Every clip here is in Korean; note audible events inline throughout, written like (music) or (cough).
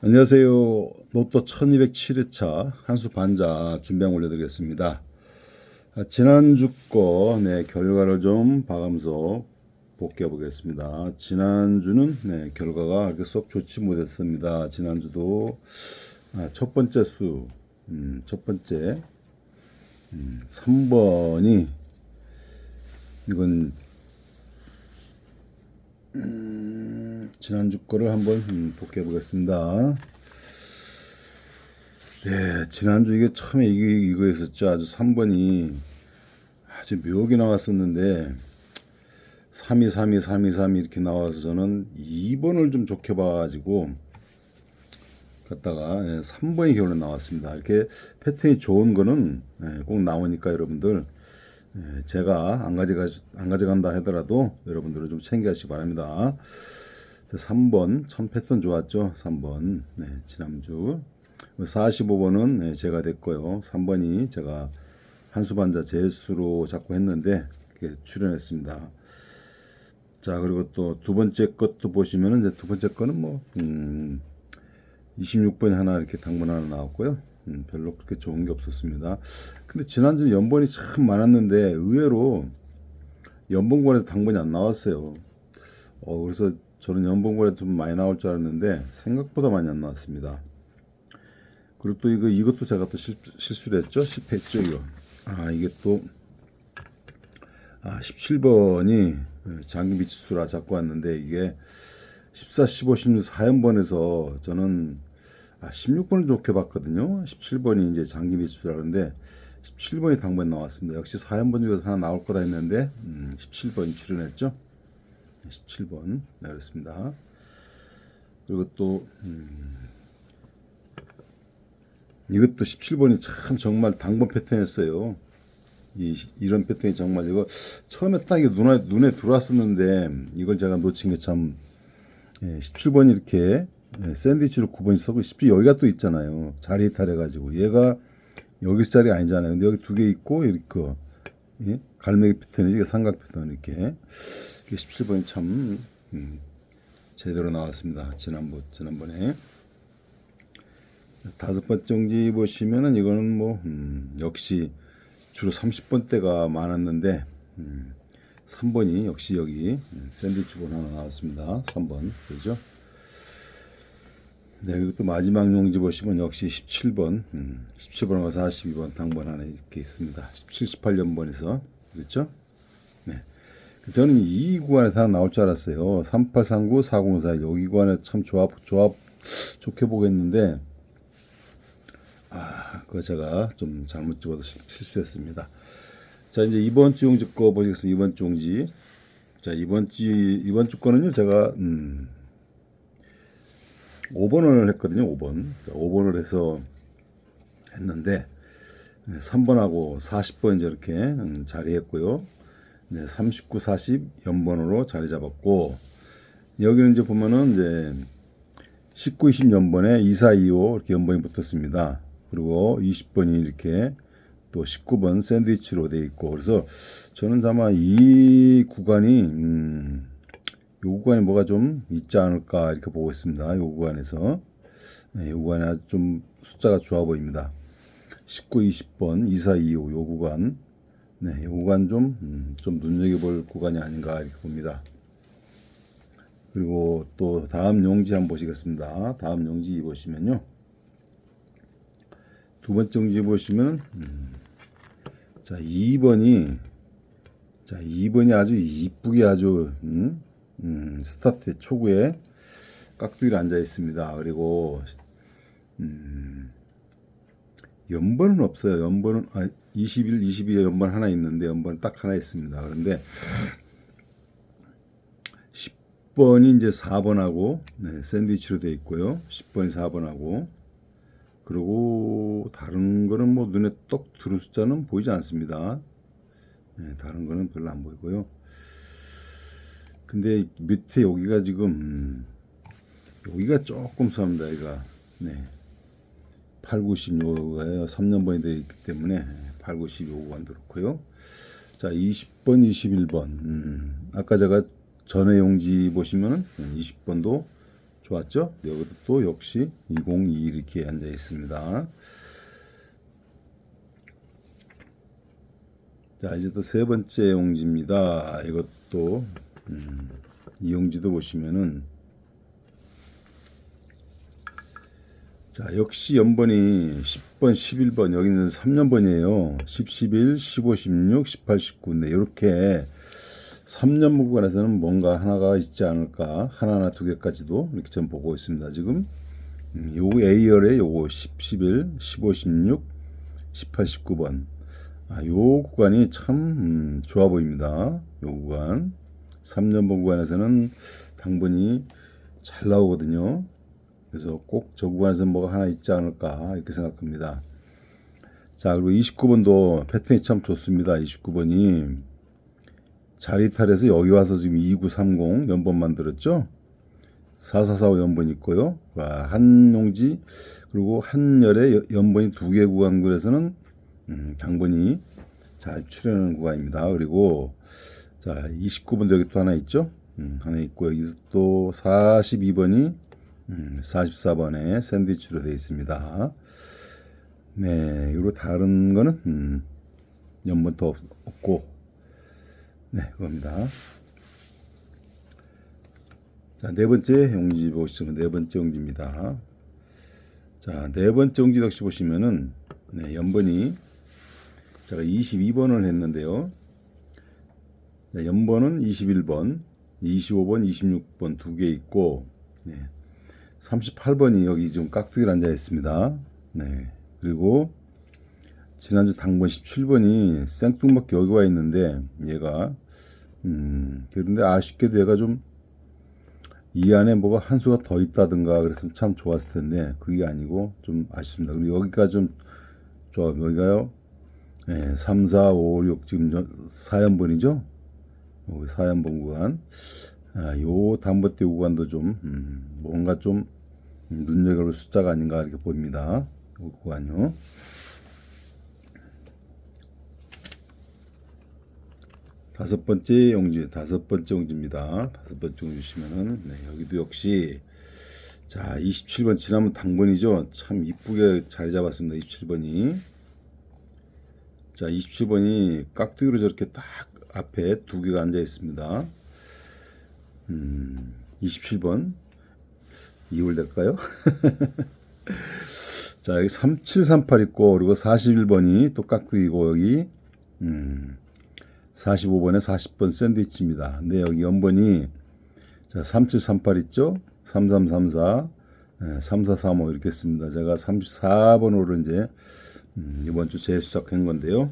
안녕하세요. 로또 1207회차 한수 반자 준비한 올려드리겠습니다. 아, 지난주 거 네, 결과를 좀 봐가면서 복귀해 보겠습니다. 지난주는 네, 결과가 썩 좋지 못했습니다. 지난주도 아, 첫 번째 수, 음, 첫 번째 음, 3번이 이건 지난주 거를 한번 음, 복귀해 보겠습니다. 네, 지난주 이게 처음에 이게 이거였었죠. 아주 3번이 아주 묘하게 나왔었는데 3이 3이 3이 3이 이렇게 나와서 저는 2번을 좀 좋게 봐가지고 갔다가 예, 3번이 결론에 나왔습니다. 이렇게 패턴이 좋은 거는 예, 꼭 나오니까 여러분들 예, 제가 안 가져가 안 가져간다 하더라도 여러분들은 좀 챙겨가시기 바랍니다. 자, 3번 참 패턴 좋았죠. 3번 네, 지난주 45번은 네, 제가 됐고요. 3번이 제가 한수반자 제수로 자꾸 했는데 출연했습니다. 자 그리고 또 두 번째 것도 보시면은 이제 두 번째 거는 뭐 음, 26번이 하나 이렇게 당번 하나 나왔고요. 음, 별로 그렇게 좋은 게 없었습니다. 근데 지난주 연번이 참 많았는데 의외로 연봉권에도 당번이 안 나왔어요. 어, 그래서 저는 연봉권에 좀 많이 나올 줄 알았는데 생각보다 많이 안 나왔습니다. 그리고 또 이거 이것도 제가 또 실, 실수를 했죠. 실패했죠 이거. 아 이게 또 아, 17번이 장기 미치수라 잡고 왔는데 이게 14, 15, 16, 4연번에서 저는 아, 16번을 좋게 봤거든요. 17번이 이제 장기 미치수라는데 17번이 당번 나왔습니다. 역시 4연번 중에서 하나 나올 거다 했는데 음, 17번이 출연했죠. 17번 네, 그렇습니다. 그리고 또 음, 이것도 17번이 참 정말 당번 패턴이었어요. 이 이런 패턴이 정말 이거 처음에 딱 눈에 눈에 들어왔었는데 이걸 제가 놓친 게 참 예, 17번이 이렇게 예, 샌드위치로 9번이 서고 17 여기가 또 있잖아요. 자리 이탈해 가지고 얘가 여기 자리 아니잖아요. 근데 여기 두 개 있고 이렇게 예? 갈매기 패턴이 이게 삼각 패턴 이렇게 17번이 참 음, 제대로 나왔습니다. 지난번 지난번에 다섯 번째 용지 보시면은 이거는 뭐 음, 역시 주로 30번대가 많았는데 음, 3번이 역시 여기 음, 샌드위치 본 하나 나왔습니다. 3번 그죠? 네, 또 마지막 용지 보시면 역시 17번, 음, 17번과 42번 당번 하나 이렇게 있습니다. 17, 18년번에서 그렇죠? 네. 저는 이 구간에서 하나 나올 줄 알았어요. 3839, 404 여기 구간에 참 조합 조합 좋게 보겠는데 아, 그거 제가 좀 잘못 찍어서 실- 실수했습니다. 자, 이제 이번 주 용지 거 보시겠습니다. 이번 주 용지. 자, 이번 주 이번 주 거는요. 제가 음 5번을 했거든요. 5번. 자, 5번을 해서 했는데 네, 3번하고 40번 이제 이렇게 음, 자리했고요. 네, 39, 40 연번으로 자리 잡았고 여기는 이제 보면은 이제 19, 20 연번에 24, 25 이렇게 연번이 붙었습니다. 그리고 20번이 이렇게 또 19번 샌드위치로 돼 있고 그래서 저는 아마 이 구간이 음, 요 구간에 뭐가 좀 있지 않을까 이렇게 보고 있습니다. 요 구간에서 네, 요 구간에 좀 숫자가 좋아 보입니다. 19, 20번, 24, 25 요 구간 네, 요 구간 좀, 음, 좀 눈여겨볼 구간이 아닌가 이렇게 봅니다. 그리고 또 다음 용지 한번 보시겠습니다. 다음 용지 보시면요. 두 번째 용지 보시면 음, 자 2번이 자 2번이 아주 이쁘게 아주 음, 음, 스타트 초구에 깍두기를 앉아 있습니다. 그리고 음, 연번은 없어요. 연번은 아, 21, 22에 연번 하나 있는데 연번 딱 하나 있습니다. 그런데 10번이 이제 4번하고 네, 샌드위치로 돼 있고요. 10번이 4번하고 그리고 다른 거는 뭐 눈에 떡 들은 숫자는 보이지 않습니다. 네, 다른 거는 별로 안 보이고요. 근데 밑에 여기가 지금 음, 여기가 조금 섭니다. 여기가 네. 8, 90 요가요. 3년 번이 되어 있기 때문에 8, 90 요구간 그렇고요. 자, 20번, 21번. 음, 아까 제가 전에 용지 보시면은 20번도 좋았죠? 여기도 또 역시 202 이렇게 앉아 있습니다. 자, 이제 또 세 번째 용지입니다. 이것도, 음, 이 용지도 보시면은, 자, 역시 연번이 10번, 11번, 여기는 3년번이에요. 10, 11, 15, 16, 18, 19. 네, 이렇게 3년 부분에서는 뭔가 하나가 있지 않을까. 하나나 두 개까지도 이렇게 좀 보고 있습니다. 지금, 음, 요 A열에 요거 10, 11, 15, 16, 18, 19번. 아, 요 구간이 참 음, 좋아 보입니다. 요 구간 3년번 구간에서는 당분이 잘 나오거든요. 그래서 꼭 저 구간에서 뭐가 하나 있지 않을까 이렇게 생각합니다. 자 그리고 29번도 패턴이 참 좋습니다. 29번이 자리탈에서 여기 와서 지금 2930 연번 만들었죠. 4445 연번 있고요. 아, 한 용지 그리고 한 열에 여- 연번이 두 개 구간에서는 음, 당번이 잘 출현하는 구간입니다. 그리고 자 29번 여기 또 하나 있죠. 음, 하나 있고 여기서 또 42번이 음, 44번에 샌드위치로 되어 있습니다. 네, 그리고 다른 거는 음, 연번 더 없- 없고 네 그겁니다. 자, 네 번째 용지 보시면 네 번째 용지입니다. 자, 네 번째 용지 역시 보시면은 네, 연번이 제가 22번을 했는데요. 네, 연번은 21번, 25번, 26번 두 개 있고 네, 38번이 여기 좀 깍두기를 앉아 있습니다. 네. 그리고 지난주 당번 17번이 생뚱맞게 여기 와 있는데 얘가 음 그런데 아쉽게도 얘가 좀 이 안에 뭐가 한 수가 더 있다든가 그랬으면 참 좋았을 텐데 그게 아니고 좀 아쉽습니다. 그리고 여기가 좀 좋아 여기가요. 예, 3, 4, 5, 6 지금 4연번이죠. 여기 4연번 구간. 아, 요 담보대 구간도 좀 음, 뭔가 좀 음, 눈여겨볼 숫자가 아닌가 이렇게 보입니다. 요 구간요. 다섯 번째 용지, 다섯 번째 용지입니다. 다섯 번째 용지 주시면은 네, 여기도 역시 자 27번 지난번 당번이죠. 참 이쁘게 자리 잡았습니다. 27번이 자 27번이 깍두기로 저렇게 딱 앞에 두 개가 앉아 있습니다. 음 27번 이월 될까요? (laughs) 자 여기 3738 있고 그리고 41번이 또 깍두기고 여기 음 45번에 40번 샌드위치입니다. 근데 여기 연번이 자, 3738 있죠? 3334, 네, 3435 이렇게 씁니다. 제가 34번으로 이제 음, 이번 주 재수작한 건데요.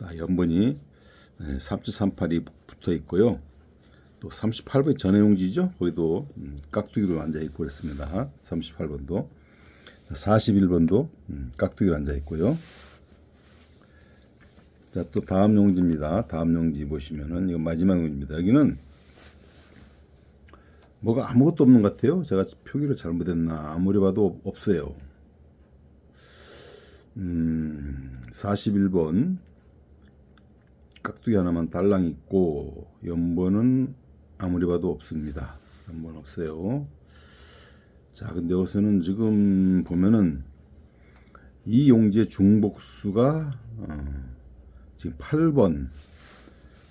아, 연번이 네, 3738이 붙어 있고요. 또 38번이 전해용지죠? 거기도 음, 깍두기로 앉아 있고 그랬습니다. 38번도. 41번도 음, 깍두기로 앉아 있고요. 자, 또 다음 용지입니다. 다음 용지 보시면은 이거 마지막 용지입니다. 여기는 뭐가 아무것도 없는 것 같아요. 제가 표기를 잘못했나 아무리 봐도 없- 없어요. 음, 41번 깍두기 하나만 달랑 있고 연번은 아무리 봐도 없습니다. 연번 없어요. 자, 근데 여기서는 지금 보면은 이 용지의 중복수가 어, 지금 8번,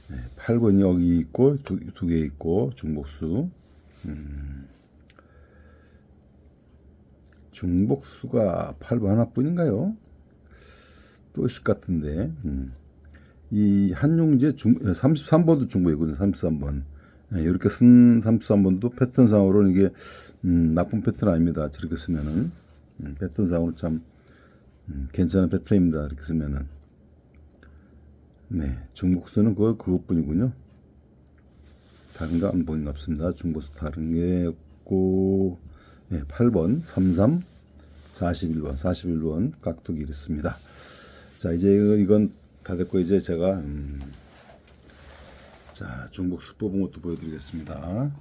네, 8번이 여기 있고 두 개 있고 중복수. 음, 중복수가 8번 하나뿐인가요? 또 있을 것 같은데. 음. 이 한용제 중 33번도 중복이거든요. 33번. 네, 이렇게 쓴 33번도 패턴상으로는 이게 음, 나쁜 패턴 아닙니다. 저렇게 쓰면은 음, 패턴상으로 참 음, 괜찮은 패턴입니다. 이렇게 쓰면은. 네, 중복수는 그 그것뿐이군요. 다른 거안것 없습니다. 중복수 다른 게 없고, 네, 8번, 33, 41번, 41번 깍두기 이렇습니다. 자, 이제 이건 다 됐고 이제 제가 음, 자 중복수 뽑은 것도 보여드리겠습니다.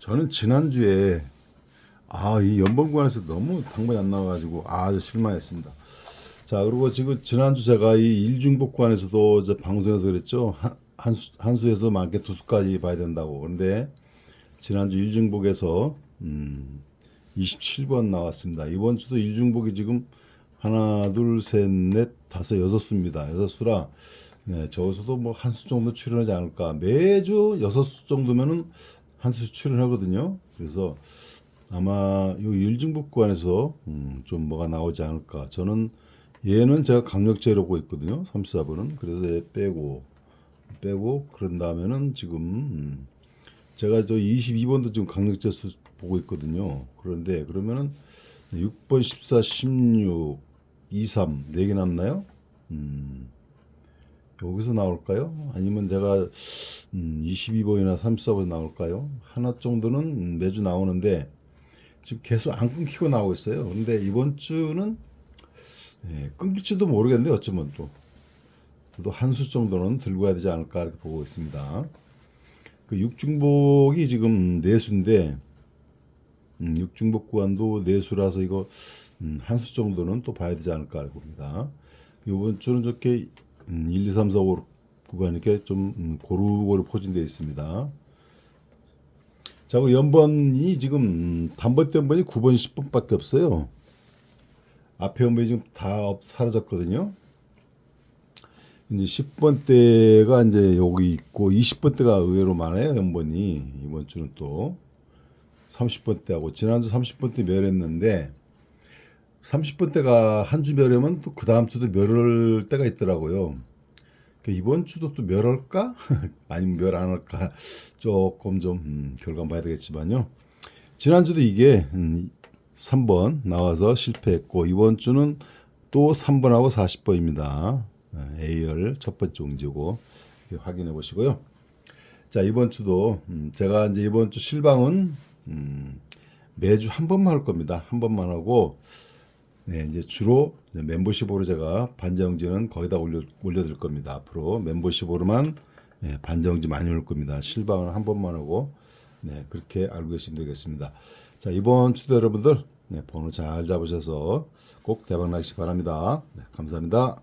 저는 지난주에 아, 이 연봉구간에서 너무 당번이 안 나와가지고 아주 실망했습니다. 자, 그리고 지금 지난주 제가 이 일중복구간에서도 저 방송에서 그랬죠. 한, 한, 수, 한 수에서 많게 두 수까지 봐야 된다고. 그런데 지난주 일중복에서 음, 27번 나왔습니다. 이번 주도 일중복이 지금 하나, 둘, 셋, 넷, 다섯, 여섯 수입니다. 여섯 수라 네, 저기서도 뭐 한 수 정도 출연하지 않을까. 매주 여섯 수 정도면은 한 수 출연하거든요. 그래서 아마 요 일중복 구간에서 음, 좀 뭐가 나오지 않을까. 저는 얘는 제가 강력제로고 있거든요. 34번은. 그래서 얘 빼고 빼고 그런 다음에는 지금 음, 제가 저 22번도 지금 강력제 수 보고 있거든요. 그런데 그러면은 6번, 14, 16, 23네개 남나요? 음. 여기서 나올까요? 아니면 제가 음, 22번이나 34번 나올까요? 하나 정도는 음, 매주 나오는데 지금 계속 안 끊기고 나오고 있어요. 근데 이번 주는 예, 끊길지도 모르겠는데 어쩌면 또 그래도 한수 정도는 들고 가야 되지 않을까 이렇게 보고 있습니다. 그 육중복이 지금 네 수인데 음, 육중복 구간도 네 수라서 이거 음, 한 수 정도는 또 봐야 되지 않을까 이렇게 봅니다. 이번 주는 저렇게 음, 1, 2, 3, 4, 5 구간 이렇게 좀 음, 고루고루 포진되어 있습니다. 자, 그 연번이 지금 음, 단번 연번이 9번, 10번밖에 없어요. 앞에 연번이 지금 다 없- 사라졌거든요. 이제 10번 대가 이제 여기 있고 20번 대가 의외로 많아요, 연번이. 이번 주는 또 30번 대하고 지난주 30번 대 멸했는데 30번 대가 한 주 멸하면 또 그 다음 주도 멸할 때가 있더라고요. 그 이번 주도 또 멸할까? (laughs) 아니면 멸 안 할까? 조금 좀 음, 결과 봐야 되겠지만요. 지난주도 이게 음, 3번 나와서 실패했고 이번 주는 또 3번하고 40번입니다. A열 첫 번째 이렇게 확인해 보시고요. 자 이번 주도 음, 제가 이제 이번 주 실방은 음, 매주 한 번만 할 겁니다. 한 번만 하고 네, 이제 주로 멤버십으로 제가 반정지는 거기다 올려 올려드릴 겁니다. 앞으로 멤버십으로만 네, 반정지 많이 올 겁니다. 실방을 한 번만 하고 네, 그렇게 알고 계시면 되겠습니다. 자, 이번 주도 여러분들 네, 번호 잘 잡으셔서 꼭 대박 나시기 바랍니다. 네, 감사합니다.